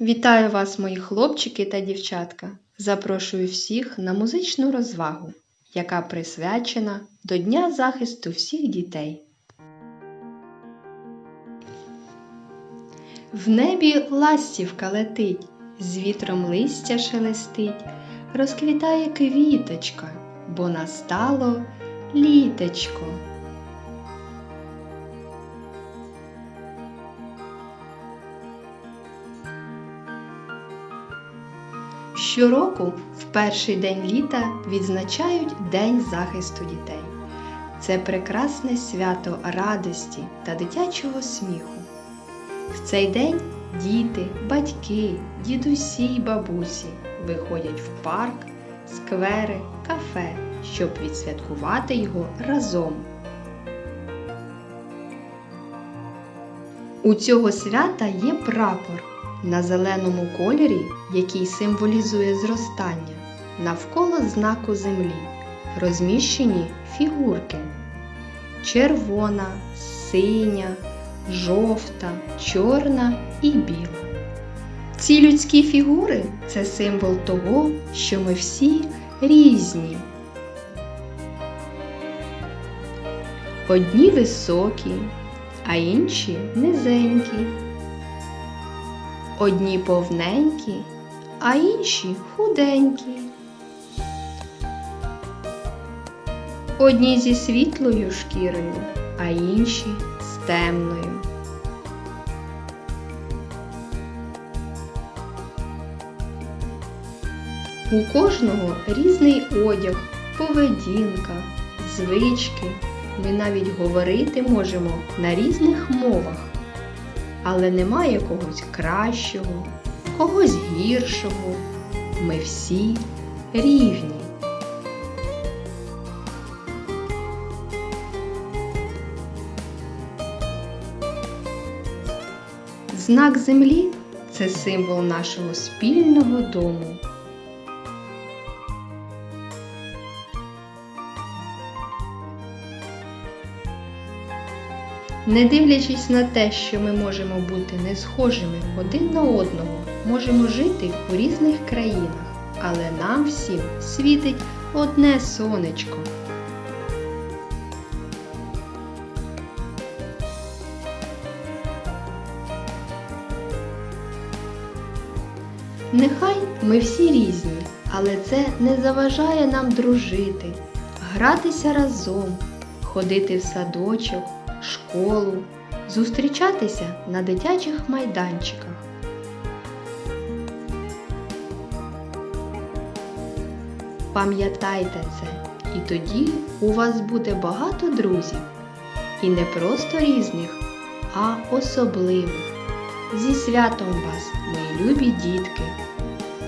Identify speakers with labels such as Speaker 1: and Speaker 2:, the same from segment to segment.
Speaker 1: Вітаю вас, мої хлопчики та дівчатка! Запрошую всіх на музичну розвагу, яка присвячена до Дня захисту всіх дітей. В небі ластівка летить, з вітром листя шелестить, розквітає квіточка, бо настало літечко. Щороку в перший день літа відзначають День захисту дітей. Це прекрасне свято радості та дитячого сміху. В цей день діти, батьки, дідусі й бабусі виходять в парк, сквери, кафе, щоб відсвяткувати його разом. У цього свята є прапор на зеленому кольорі, який символізує зростання, навколо знаку землі розміщені фігурки червона, синя, жовта, чорна і біла. Ці людські фігури це символ того, що ми всі різні. Одні високі, а інші низенькі. Одні повненькі, а інші худенькі. Одні зі світлою шкірою, а інші з темною. У кожного різний одяг, поведінка, звички. Ми навіть говорити можемо на різних мовах але немає когось кращого, когось гіршого. Ми всі рівні. Знак землі це символ нашого спільного дому. Не дивлячись на те, що ми можемо бути не схожими один на одного, можемо жити у різних країнах, але нам всім світить одне сонечко. Нехай ми всі різні, але це не заважає нам дружити, гратися разом, ходити в садочок школу, зустрічатися на дитячих майданчиках. Пам'ятайте це, і тоді у вас буде багато друзів. І не просто різних, а особливих. Зі святом вас, мої любі дітки!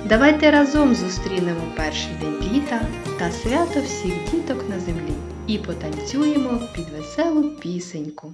Speaker 1: Давайте разом зустрінемо перший день літа та свято всіх діток на землі і потанцюємо під веселу пісеньку.